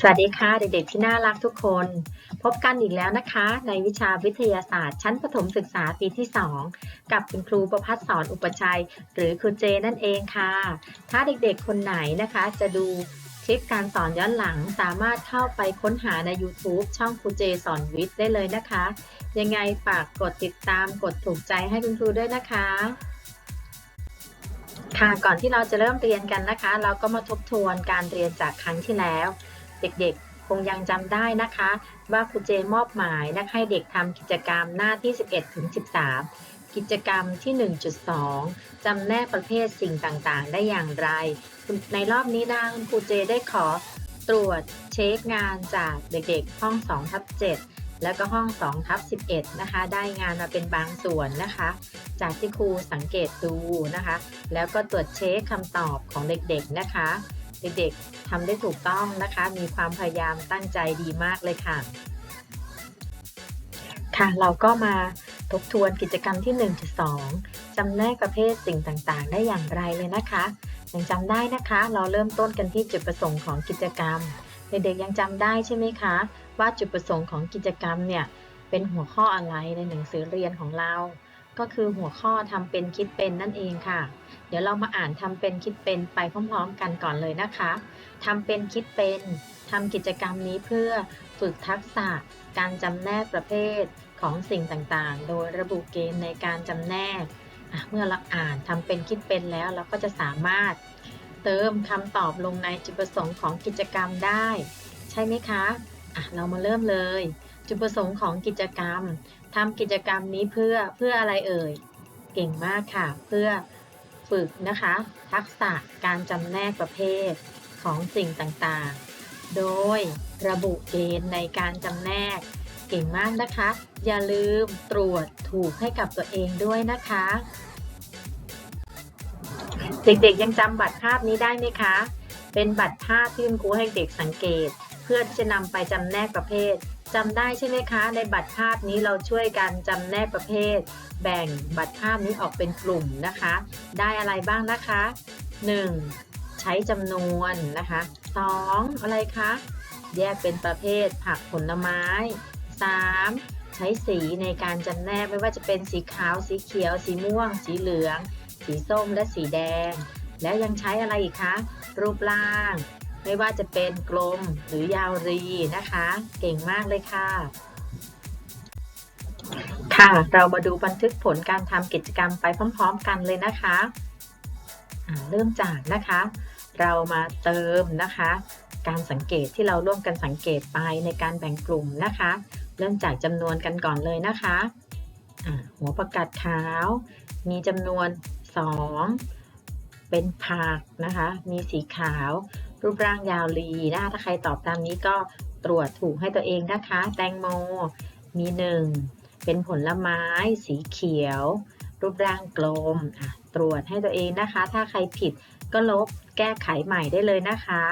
สวัสดีค่ะเด็กๆที่น่ารักทุกคน พบกันอีกแล้วนะคะ ในวิชาวิทยาศาสตร์ ชั้นประถมศึกษาปีที่ 2 กับคุณครูประพัฒสอนอุปชัย หรือครูเจนั่นเองค่ะ ถ้าเด็กๆคนไหนนะคะ จะดูคลิปการสอนย้อนหลังสามารถเข้าไปค้นหาใน YouTube ช่องครูเจสอนวิทย์ได้เลยนะคะ ยังไงฝากกดติดตามกดถูกใจให้คุณครูด้วยนะคะค่ะก่อนที่เราจะเริ่มเรียนกันนะคะ เราก็มาทบทวนการเรียนจากครั้งที่แล้ว เด็กๆ คงยังจำได้นะคะ ว่าครูเจมอบหมายนะให้เด็กทำกิจกรรมหน้าที่ 11ถึง13 กิจกรรมที่ 1.2จำแนกประเภทสิ่งต่างๆ ได้อย่างไร ในรอบนี้นะคุณครูเจได้ขอตรวจเช็คงานจากเด็กๆ ห้อง2ทับ7แล้วก็ห้อง2ทับ11 นะคะ ได้งานมาเป็นบางส่วนนะคะ จากที่ครูสังเกตดูนะคะ แล้วก็ตรวจเช็คคำตอบของเด็กๆนะคะ เด็กๆทำได้ถูกต้องนะคะ มีความพยายามตั้งใจดีมากเลยค่ะ ค่ะเราก็มาทบทวนกิจกรรมที่ 1.2จำแนกประเภทสิ่งต่างๆ ได้อย่างไรเลยนะคะยังจำได้นะคะ เราเริ่มต้นกันที่จุดประสงค์ของกิจกรรม เด็กๆยังจำได้ใช่ไหมคะ ว่าจุดประสงค์ของกิจกรรมเนี่ยเป็นหัวข้ออะไรในหนังสือเรียนของเรา ก็คือหัวข้อทำเป็นคิดเป็นนั่นเองค่ะ เดี๋ยวเรามาอ่านทำเป็นคิดเป็นไปพร้อมๆ กันก่อนเลยนะคะทำเป็นคิดเป็นทำกิจกรรมนี้เพื่อฝึกทักษะการจำแนกประเภทของสิ่งต่างๆ โดยระบุเกณฑ์ในการจำแนก เมื่อเราอ่านทำเป็นคิดเป็นแล้วเราก็จะสามารถเติมคำตอบลงในจุดประสงค์ของกิจกรรมได้ ใช่ไหมคะะเรามาเริ่มเลย จุดประสงค์ของกิจกรรมทำกิจกรรมนี้เพื่อเพื่ออะไรเอ่ย เก่งมากค่ะ เพื่อ ฝึกนะคะ ทักษะการจำแนกประเภทของสิ่งต่างๆ โดยระบุเกณฑ์ในการจำแนก เก่งมากนะคะ อย่าลืมตรวจถูกให้กับตัวเองด้วยนะคะ เด็กๆยังจำบัตรภาพนี้ได้ไหมคะ เป็นบัตรภาพที่คุณครูให้เด็กสังเกต เพื่อที่จะนำไปจำแนกประเภทจำได้ใช่ไหมคะ ในบัตรภาพนี้เราช่วยกันจำแนกประเภท แบ่งบัตรภาพนี้ออกเป็นกลุ่มนะคะ ได้อะไรบ้างนะคะ 1. ใช้จำนวนนะคะ 2. อะไรคะ แยกเป็นประเภทผักผลไม้ 3. ใช้สีในการจำแนกไม่ว่าจะเป็นสีขาว สีเขียว สีม่วง สีเหลือง สีส้มและสีแดง แล้วยังใช้อะไรอีกคะ รูปร่าง ไม่ว่าจะเป็นกลมหรือยาวรีนะคะ เก่งมากเลยค่ะ ค่ะ เรามาดูบันทึกผลการทำกิจกรรมไปพร้อม ๆ กันเลยนะคะเริ่มจากนะคะ เรามาเติมนะคะ การสังเกตที่เราร่วมกันสังเกตไปในการแบ่งกลุ่มนะคะ เริ่มจากจำนวนกันก่อนเลยนะคะหัวประกาศขาว มีจำนวน 2 เป็นผักนะคะ มีสีขาว รูปร่างยาวลีนะคะถ้าใครตอบตามนี้ก็ตรวจถูกให้ตัวเองนะคะ แตงโมมีหนึ่ง เป็นผลไม้สีเขียว รูปร่างกลมตรวจให้ตัวเองนะคะ ถ้าใครผิดก็ลบแก้ไขใหม่ได้เลยนะคะ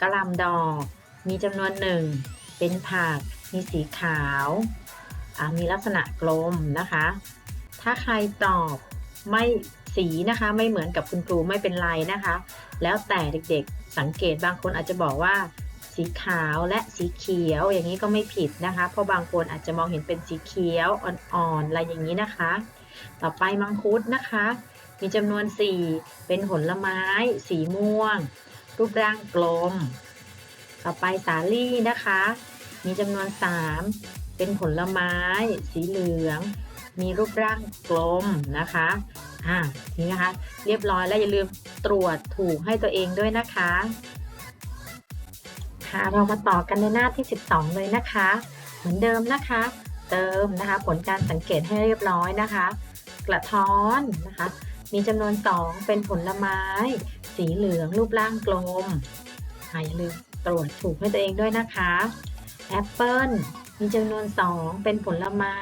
กระลำดอกมีจำนวนหนึ่งเป็นผักมีสีขาวมีลักษณะกลมนะคะ ถ้าใครตอบไม่สีนะคะไม่เหมือนกับคุณครูไม่เป็นไรนะคะ แล้วแต่เด็กๆสังเกตบางคนอาจจะบอกว่า สีขาวและสีเขียวอย่างนี้ก็ไม่ผิดนะคะ เพราะบางคนอาจจะมองเห็นเป็นสีเขียวอ่อนๆอะไรอย่างนี้นะคะ ต่อไปมังคุดนะคะ มีจำนวน 4 เป็นผลไม้ สีม่วง รูปร่างกลม ต่อไปสาลี่นะคะ มีจำนวน 3 เป็นผลไม้ สีเหลือง มีรูปร่างกลมนะคะอ่านี่นะคะ เรียบร้อยแล้วอย่าลืมตรวจถูกให้ตัวเองด้วยนะคะ เรามาต่อกันในหน้าที่ 12 เลยนะคะ เหมือนเดิมนะคะ เติมนะคะ ผลการสังเกตให้เรียบร้อยนะคะ กระท้อนนะคะ มีจำนวน 2 เป็นผลไม้ สีเหลืองรูปร่างกลมอย่าลืมตรวจถูกให้ตัวเองด้วยนะคะแอปเปิลมีจำนวน 2 เป็นผลไม้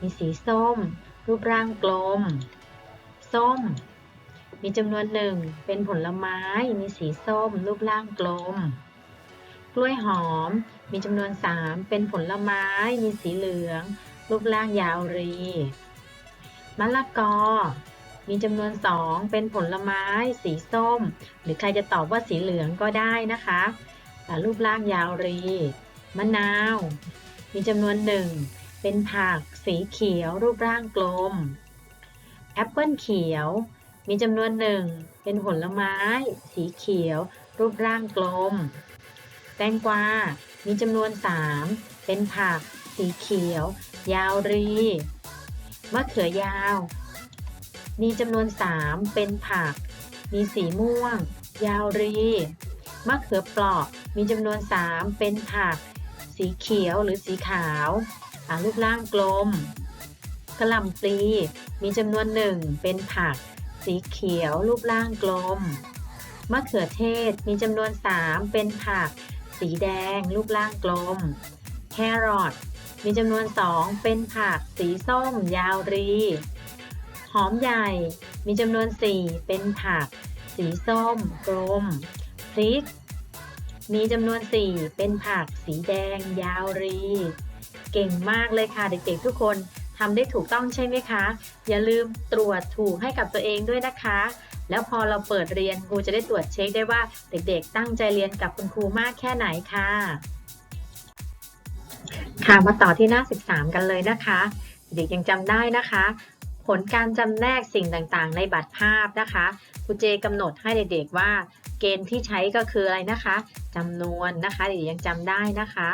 มีสีส้ม รูปร่างกลม ส้ม มีจำนวนหนึ่งเป็นผลไม้ มีสีส้ม รูปร่างกลม กล้วยหอม มีจำนวนสามเป็นผลไม้ มีสีเหลือง รูปร่างยาวรี มะละกอ มีจำนวนสองเป็นผลไม้ สีส้ม หรือใครจะตอบว่าสีเหลืองก็ได้นะคะอ่รูปร่างยาวรี มะนาว มีจำนวนหนึ่งเป็นผัก สีเขียว รูปร่างกลม แอปเปิลเขียว มีจำนวนหนึ่งเป็นผลไม้ สีเขียว รูปร่างกลม ตงกวา มีจำนวนสามเป็นผัก สีเขียว ยาวรี มะเขือยาว มีจำนวนสามเป็นผัก มีสีม่วง ยาวรี มะเขือเปราะ มีจำนวนสามเป็นผัก สีเขียวหรือสีขาวรูปร่างกลมกระหล่ำปลี มีจำนวนหนึ่งเป็นผัก สีเขียวรูปร่างกลมมะเขือเทศมีจำนวนสามเป็นผัก สีแดง รูปร่างกลม แครอทมีจำนวนสองเป็นผักสีส้ม ยาวรี หอมใหญ่ มีจำนวนสี่เป็นผัก สีส้ม กลม พริก มีจำนวนสี่เป็นผักสีแดง ยาวรี เก่งมากเลยค่ะเด็กๆทุกคน ทำได้ถูกต้องใช่ไหมคะ อย่าลืมตรวจถูกให้กับตัวเองด้วยนะคะ แล้วพอเราเปิดเรียนครูจะได้ตรวจเช็คได้ว่าเด็กๆ ตั้งใจเรียนกับคุณครูมากแค่ไหนค่ะ ค่ะมาต่อที่หน้า 13 กันเลยนะคะ เด็กยังจำได้นะคะ ผลการจำแนกสิ่งต่างๆ ในบัตรภาพนะคะครูเจกำหนดให้เด็กๆว่าเกณฑ์ที่ใช้ก็คืออะไรนะคะจำนวนนะคะเด็กยังจำได้นะคะ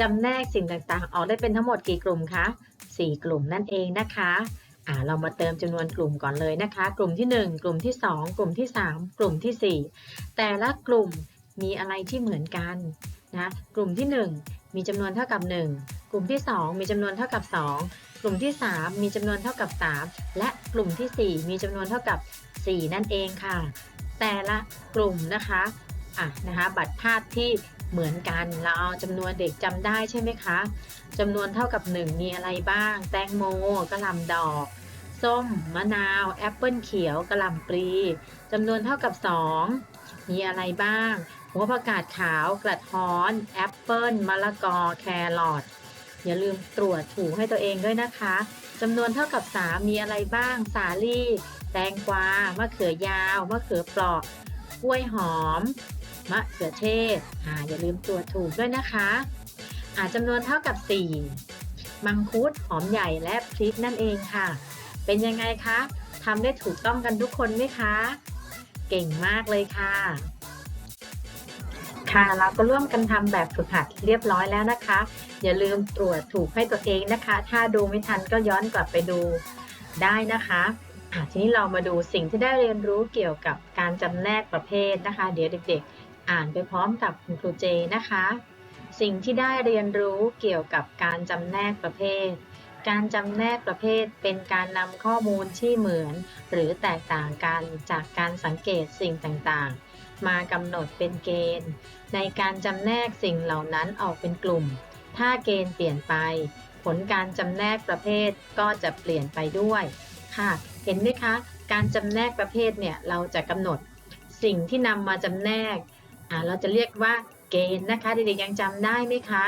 จำแนกสิ่งต่างๆ ออกได้เป็นทั้งหมดกี่กลุ่มคะ 4 กลุ่มนั่นเองนะคะอ่าเรามาเติมจำนวนกลุ่มก่อนเลยนะคะ กลุ่มที่ 1 กลุ่มที่ 2 กลุ่มที่ 3 กลุ่มที่ 4 แต่ละกลุ่มมีอะไรที่เหมือนกันนะกลุ่มที่ 1 มีจำนวนเท่ากับ 1 กลุ่มที่ 2 มีจำนวนเท่ากับ 2 กลุ่มที่ 3 มีจำนวนเท่ากับ 3 และกลุ่มที่ 4 มีจำนวนเท่ากับ 4 นั่นเองค่ะ แต่ละกลุ่มนะคะอะนะคะบัตรภาพที่ เหมือนกัน เราเอาจำนวนเด็กจำได้ใช่ไหมคะจำนวนเท่ากับ 1 มีอะไรบ้าง แตงโมกระหล่ำดอก ส้ม มะนาว แอปเปิลเขียวกระหล่ำปลีจำนวนเท่ากับ 2 มีอะไรบ้าง หัวผักกาดขาวกระท้อน แอปเปิลมะละกอ แครอทอย่าลืมตรวจถูกให้ตัวเองด้วยนะคะจำนวนเท่ากับ 3 มีอะไรบ้าง สาลี่ แตงกวา มะเขือยาว มะเขือเปราะกล้วยหอม มะเขือเทศอ่าอย่าลืมตรวถูกด้วยนะคะอ่าจำนวนเท่ากับ 4 มังคุดหอมใหญ่และพริกนั่นเองค่ะ เป็นยังไงคะทำได้ถูกต้องกันทุกคนไหมคะ เก่งมากเลยค่ะ ค่ะเราก็ร่วมกันทำแบบฝึกหัดเรียบร้อยแล้วนะคะ อย่าลืมตรวจถูกให้ตัวเองนะคะ ถ้าดูไม่ทันก็ย้อนกลับไปดูได้นะคะอะทีนี้เรามาดูสิ่งที่ได้เรียนรู้เกี่ยวกับการจำแนกประเภทนะคะ เดี๋ยวเด็กๆ อ่านไปพร้อมกับคุณครูเจนะคะ สิ่งที่ได้เรียนรู้เกี่ยวกับการจำแนกประเภท การจำแนกประเภทเป็นการนำข้อมูลที่เหมือน หรือแตกต่างกันจากการสังเกตสิ่งต่างๆ มากำหนดเป็นเกณฑ์ ในการจำแนกสิ่งเหล่านั้นออกเป็นกลุ่ม ถ้าเกณฑ์เปลี่ยนไป ผลการจำแนกประเภทก็จะเปลี่ยนไปด้วยค่ะ เห็นไหมคะ การจำแนกประเภทเนี่ยเราจะกำหนดสิ่งที่นำมาจำแนก เราจะเรียกว่าเกณฑ์นะคะเด็กๆยังจำได้ไหมคะ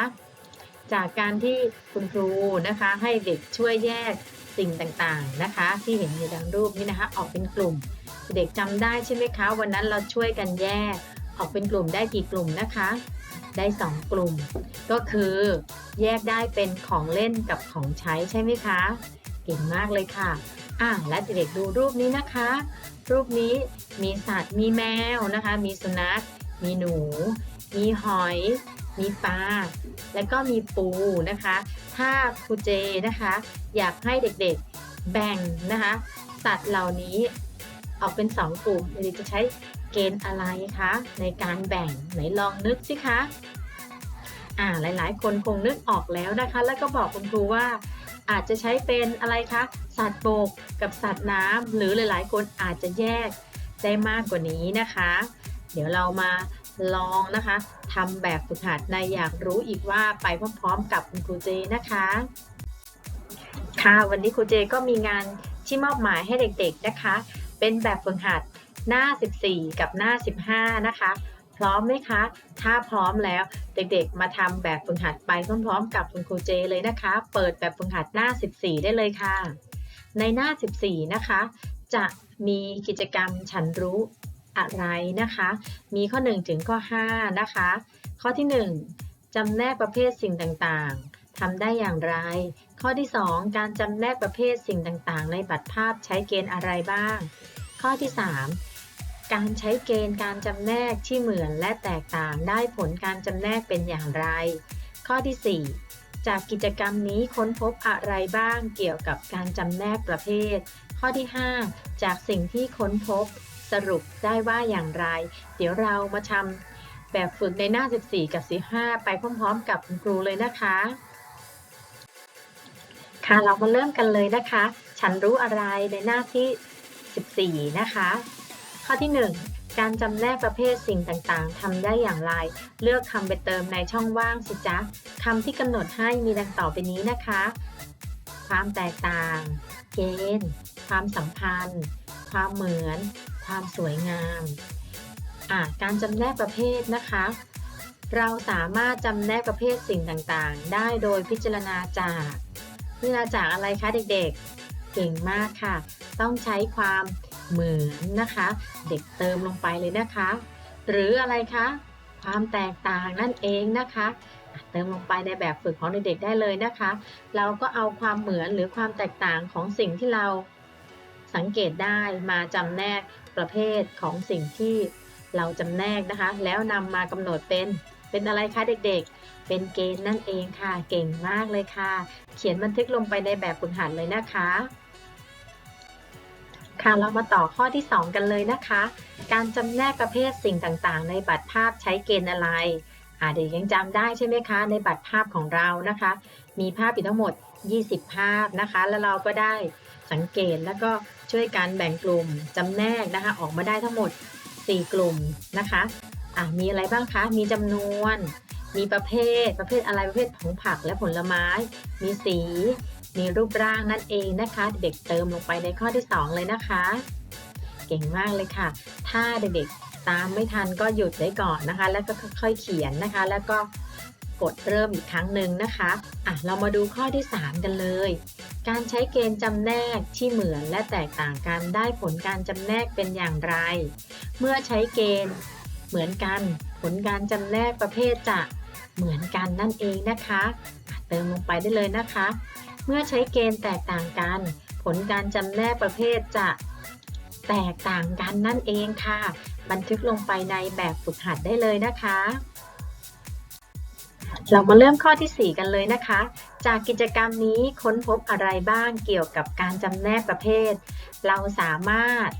จากการที่คุณครูนะคะให้เด็กช่วยแยกสิ่งต่างๆนะคะ ที่เห็นอยู่ดังรูปนี้นะคะ ออกเป็นกลุ่ม เด็กจำได้ใช่ไหมคะ วันนั้นเราช่วยกันแยกออกเป็นกลุ่มได้กี่กลุ่มนะคะ ได้ 2 กลุ่ม ก็คือแยกได้เป็นของเล่นกับของใช้ใช่ไหมคะเก่งมากเลยค่ะอะและเด็กๆดูรูปนี้นะคะ รูปนี้มีสัตว์มีแมวนะคะ มีสุนัข มีหนู มีหอย มีปลา และก็มีปูนะคะ ถ้าครูเจนะคะ อยากให้เด็กๆแบ่งนะคะสัตว์เหล่านี้ออกเป็น 2 กลุ่มเด็กจะใช้เกณฑ์อะไรคะในการแบ่งไหนลองนึกสิคะอ่าหลายๆ คนคงนึกออกแล้วนะคะ แล้วก็บอกคุณครูว่าอาจจะใช้เป็นอะไรคะสัตว์บกกับสัตว์น้ำหรือหลายๆ คนอาจจะแยกได้มากกว่านี้นะคะ เดี๋ยวเรามาลองนะคะทำแบบฝึกหัดในอยากรู้อีกว่าไปพร้อมๆกับคุณครูเจนะคะ ค่ะวันนี้ครูเจก็มีงานที่มอบหมายให้เด็กๆนะคะ เป็นแบบฝึกหัดหน้า 14 กับหน้า 15 นะคะ พร้อมไหมคะ ถ้าพร้อมแล้วเด็กๆ มาทำแบบฝึกหัดไปพร้อมๆ กับคุณครูเจเลยนะคะ เปิดแบบฝึกหัดหน้า 14 ได้เลยค่ะ ในหน้า 14 นะคะ จะมีกิจกรรมฉันรู้ อะไรนะคะ มีข้อ 1 ถึงข้อ 5 นะคะ ข้อที่ 1จำแนกประเภทสิ่งต่างๆทำได้อย่างไร ข้อที่ 2 การจำแนกประเภทสิ่งต่างๆ ในบัตรภาพใช้เกณฑ์อะไรบ้าง ข้อที่ 3 การใช้เกณฑ์การจำแนกที่เหมือนและแตกต่างได้ผลการจำแนกเป็นอย่างไร ข้อที่ 4จากกิจกรรมนี้ค้นพบอะไรบ้างเกี่ยวกับการจำแนกประเภท ข้อที่ 5 จากสิ่งที่ค้นพบ สรุปได้ว่าอย่างไร เดี๋ยวเรามาทำแบบฝึกในหน้า 14 กับ 15 ไปพร้อมๆ กับคุณครูเลยนะคะ ค่ะเรามาเริ่มกันเลยนะคะ ฉันรู้อะไรในหน้าที่ 14 นะคะ ข้อที่ 1การจำแนกประเภทสิ่งต่างๆ ทำได้อย่างไร เลือกคำไปเติมในช่องว่างสิจ๊ะคำที่กำหนดให้มีดังต่อไปนี้นะคะ ความแตกต่าง เกณฑ์ ความสัมพันธ์ ความเหมือน ความสวยงามการจำแนกประเภทนะคะ เราสามารถจำแนกประเภทสิ่งต่างๆ ได้โดยพิจารณาจากพิจารณาจากอะไรคะเด็กๆ เก่งมากค่ะ ต้องใช้ความเหมือนนะคะ เด็กเติมลงไปเลยนะคะ หรืออะไรคะ ความแตกต่างนั่นเองนะคะอะเติมลงไปในแบบฝึกของเด็กๆได้เลยนะคะ เราก็เอาความเหมือนหรือความแตกต่างของสิ่งที่เราสังเกตได้มาจำแนก ประเภทของสิ่งที่เราจำแนกนะคะ แล้วนำมากำหนดเป็นเป็นอะไรคะเด็กๆ เป็นเกณฑ์นั่นเองค่ะ เก่งมากเลยค่ะ เขียนบันทึกลงไปในแบบฝึกหัดเลยนะคะ ค่ะเรามาต่อข้อที่ 2 กันเลยนะคะ การจำแนกประเภทสิ่งต่างๆ ในบัตรภาพใช้เกณฑ์อะไรอ่าเด็กยังจำได้ใช่ไหมคะ ในบัตรภาพของเรานะคะ มีภาพอยู่ทั้งหมด 20 ภาพนะคะ แล้วเราก็ได้ สังเกตแล้วก็ช่วยกันแบ่งกลุ่มจำแนกนะคะ ออกมาได้ทั้งหมด 4 กลุ่มนะคะอะมีอะไรบ้างคะ มีจำนวน มีประเภท ประเภทอะไรประเภทของผักและผลไม้ มีสี มีรูปร่างนั่นเองนะคะ เด็กเติมลงไปในข้อที่ 2 เลยนะคะ เก่งมากเลยค่ะ ถ้าเด็กๆตามไม่ทันก็หยุดไว้ก่อนนะคะ แล้วก็ค่อยๆเขียนนะคะ แล้วก็ กดเริ่มอีกครั้งหนึ่งนะคะอะเรามาดูข้อที่ 3 กันเลย การใช้เกณฑ์จำแนกที่เหมือนและแตกต่างกันได้ผลการจำแนกเป็นอย่างไร เมื่อใช้เกณฑ์เหมือนกัน ผลการจำแนกประเภทจะเหมือนกันนั่นเองนะคะอะเติมลงไปได้เลยนะคะ เมื่อใช้เกณฑ์แตกต่างกัน ผลการจำแนกประเภทจะแตกต่างกันนั่นเองค่ะ บันทึกลงไปในแบบฝึกหัดได้เลยนะคะ เรามาเริ่มข้อทีสี่ 4 กันเลยนะคะ จากกิจกรรมนี้ค้นพบอะไรบ้างเกี่ยวกับการจำแนกประเภท เราสามารถ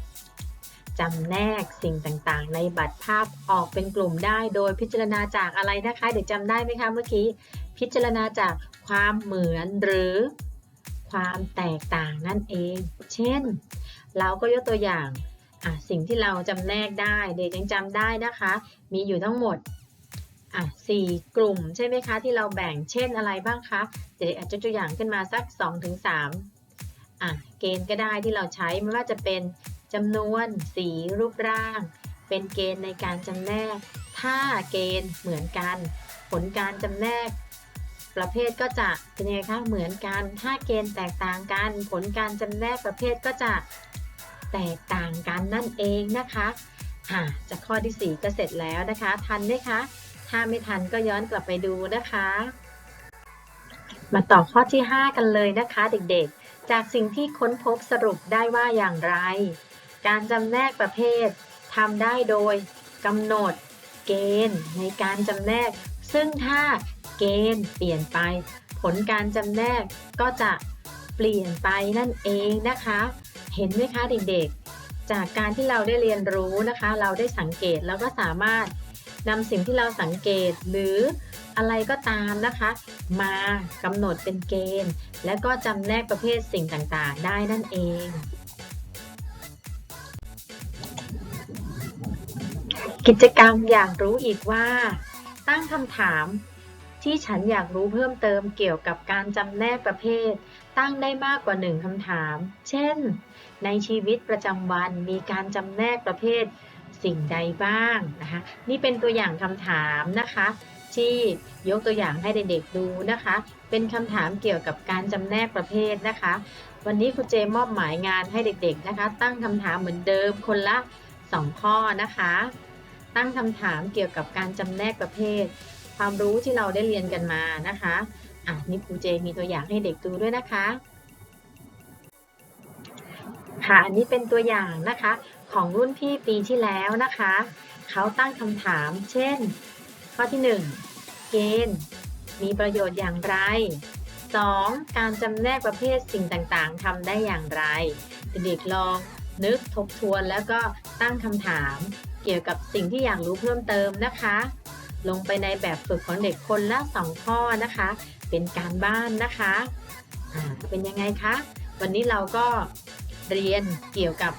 จำแนกสิ่งต่างๆ ในบัตรภาพออกเป็นกลุ่มได้โดยพิจารณาจากอะไรนะคะ เดี๋ยวจำได้ไหมคะเมื่อกี้ พิจารณาจากความเหมือนหรือความแตกต่างนั่นเอง เช่น เราก็ยกตัวอย่างสิ่งที่เราจำแนกได้ เด็กยังจำได้นะคะ มีอยู่ทั้งหมด อะสี่กลุ่มใช่ไหมคะที่เราแบ่งเช่นอะไรบ้างคะเด็กอาจจะตัวอย่างขึ้นมาสัก2-3ถึงอะเกณฑ์ก็ได้ที่เราใช้ไม่ว่าจะเป็นจำนวนสีรูปร่าง เป็นเกณฑ์ในการจำแนก ถ้าเกณฑ์เหมือนกัน ผลการจำแนก ประเภทก็จะเป็นยังไงคะเหมือนกัน ถ้าเกณฑ์แตกต่างกัน ผลการจำแนกประเภทก็จะแตกต่างกันนั่นเองนะคะอ่าจากข้อที่ 4 ก็เสร็จแล้วนะคะ ทันไหมคะ ถ้าไม่ทันก็ย้อนกลับไปดูนะคะ มาต่อข้อที่ 5 กันเลยนะคะเด็กๆ จากสิ่งที่ค้นพบสรุปได้ว่าอย่างไร การจำแนกประเภททำได้โดยกำหนดเกณฑ์ในการจำแนก ซึ่งถ้าเกณฑ์เปลี่ยนไป ผลการจำแนกก็จะเปลี่ยนไปนั่นเองนะคะ เห็นไหมคะเด็กๆ จากการที่เราได้เรียนรู้นะคะ เราได้สังเกตแล้วก็สามารถ นำสิ่งที่เราสังเกตหรืออะไรก็ตามนะคะ มากำหนดเป็นเกณฑ์ และก็จำแนกประเภทสิ่งต่างๆ ได้นั่นเองกิจกรรมอยากรู้อีกว่า ตั้งคำถามที่ฉันอยากรู้เพิ่มเติมเกี่ยวกับการจำแนกประเภท ตั้งได้มากกว่าหนึ่งคำถาม เช่น ในชีวิตประจำวันมีการจำแนกประเภท สิ่งใดบ้างนะคะนี่เป็นตัวอย่างคำถามนะคะ ที่ยกตัวอย่างให้เด็กๆดูนะคะ เป็นคำถามเกี่ยวกับการจำแนกประเภทนะคะ วันนี้ครูเจมอบหมายงานให้เด็กๆนะคะ ตั้งคำถามเหมือนเดิมคนละ 2 ข้อนะคะ ตั้งคำถามเกี่ยวกับการจำแนกประเภท ความรู้ที่เราได้เรียนกันมานะคะอะนี่ครูเจมีตัวอย่างให้เด็กดูด้วยนะคะค่ะอันนี้เป็นตัวอย่างนะคะ ของรุ่นพี่ปีที่แล้วนะคะ เขาตั้งคำถาม เช่น ข้อที่ 1 เกณฑ์ มีประโยชน์อย่างไร 2. การจำแนกประเภทสิ่งต่างๆทำได้อย่างไร เด็กๆลองนึกทบทวนแล้วก็ตั้งคำถาม เกี่ยวกับสิ่งที่อยากรู้เพิ่มเติมนะคะ ลงไปในแบบฝึกของเด็กคนละ 2 ข้อนะคะ เป็นการบ้านนะคะเป็นยังไงคะ วันนี้เราก็เรียนเกี่ยวกับ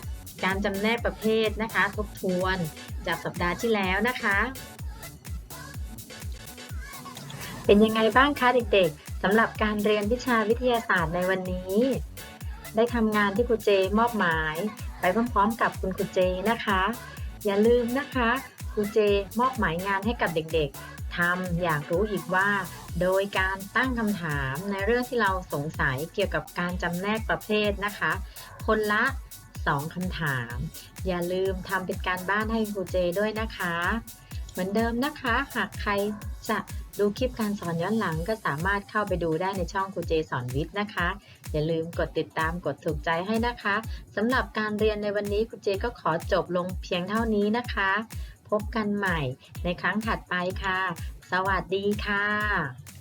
การจำแนกประเภทนะคะ ทบทวนจากสัปดาห์ที่แล้วนะคะ เป็นยังไงบ้างคะเด็กๆสำหรับการเรียนวิชาวิทยาศาสตร์ในวันนี้ ได้ทำงานที่ครูเจมอบหมาย ไปพร้อมๆกับคุณครูเจนะคะ อย่าลืมนะคะครูเจมอบหมายงานให้กับเด็กๆทำอยากรู้อีกว่า โดยการตั้งคำถามในเรื่องที่เราสงสัยเกี่ยวกับการจำแนกประเภทนะคะ คนละ 2คำถาม อย่าลืมทำเป็นการบ้านให้ครูเจด้วยนะคะ เหมือนเดิมนะคะ หากใครจะดูคลิปการสอนย้อนหลังก็สามารถเข้าไปดูได้ในช่องครูเจสอนวิทย์นะคะ อย่าลืมกดติดตามกดถูกใจให้นะคะสำหรับการเรียนในวันนี้ครูเจก็ขอจบลงเพียงเท่านี้นะคะ พบกันใหม่ในครั้งถัดไปค่ะ สวัสดีค่ะ